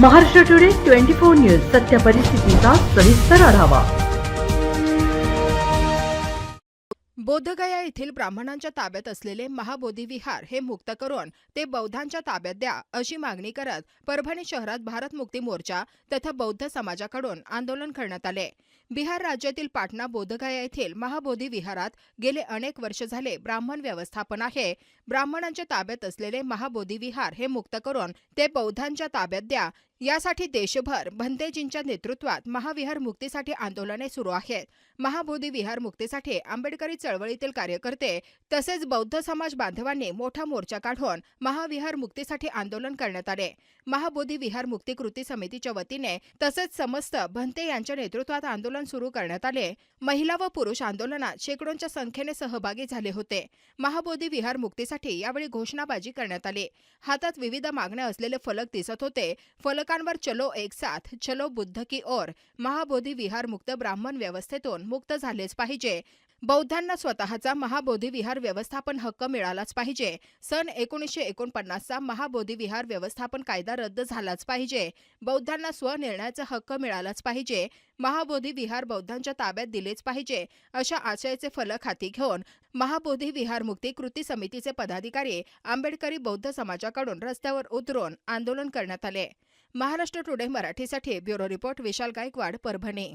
Maharashtra today twenty four news सत्य परिस्थितीचा सविस्तर आढावा. बोधगया येथील ब्राह्मणांच्या ताब्यात असलेले महाबोधी विहार हे मुक्त करून ते बौद्धांच्या ताब्यात द्या अशी मागणी करत परभणी शहरात भारत मुक्ती मोर्चा तथा बौद्ध समाजाकडून आंदोलन करण्यात आले. बिहार राज्यातील पाटणा बोधगया येथील महाबोधी विहारात गेले अनेक वर्ष झाले ब्राह्मण व्यवस्थापन आहे. ब्राह्मणांच्या ताब्यात असलेले महाबोधी विहार हे मुक्त करून ते बौद्धांच्या ताब्यात द्या यासाठी देशभर भंतेजींच्या नेतृत्वात महाविहार मुक्तीसाठी आंदोलने सुरू आहेत. महाबोधी विहार मुक्तीसाठी आंबेडकरी चळवळीतील कार्यकर्ते तसेच बौद्ध समाज बांधवांनी मोठा मोर्चा काढून महाविहार मुक्तीसाठी आंदोलन करण्यात आले. महाबोधी विहार मुक्ती कृती समितीच्या वतीने तसेच समस्त भंते यांच्या नेतृत्वात आंदोलन सुरू करण्यात आले. महिला व पुरुष आंदोलनात शेकडोंच्या संख्येने सहभागी झाले होते. महाबोधी विहार मुक्तीसाठी यावेळी घोषणाबाजी करण्यात आली. हातात विविध मागण्या असलेले फलक दिसत होते. फलक फलकांवर चलो एक साथ चलो बुद्ध की ओर महाबोधी विहार मुक्त ब्राह्मण व्यवस्थेतून मुक्त झालेच पाहिजे. बौद्धांना स्वतःचा महाबोधी विहार व्यवस्थापन हक्क मिळालाच पाहिजे. सन एकोणीसशे एकोणपन्नासचा महाबोधी विहार व्यवस्थापन कायदा रद्द झालाच पाहिजे. बौद्धांना स्वनिर्णयाचा हक्क मिळालाच पाहिजे. महाबोधी विहार बौद्धांच्या ताब्यात दिलेच पाहिजे अशा आशयाचे फलक हाती घेऊन महाबोधी विहार मुक्ती कृती समितीचे पदाधिकारी आंबेडकरी बौद्ध समाजाकडून रस्त्यावर उतरून आंदोलन करण्यात आले. महाराष्ट्र टुडे मराठीसाठी ब्युरो रिपोर्ट विशाल गायकवाड परभणी.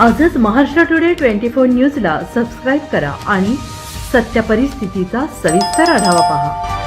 आजच महाराष्ट्र टुडे ट्वेंटी फोर न्यूजला सबस्क्राईब करा आणि सत्य परिस्थितीचा सविस्तर आढावा पहा.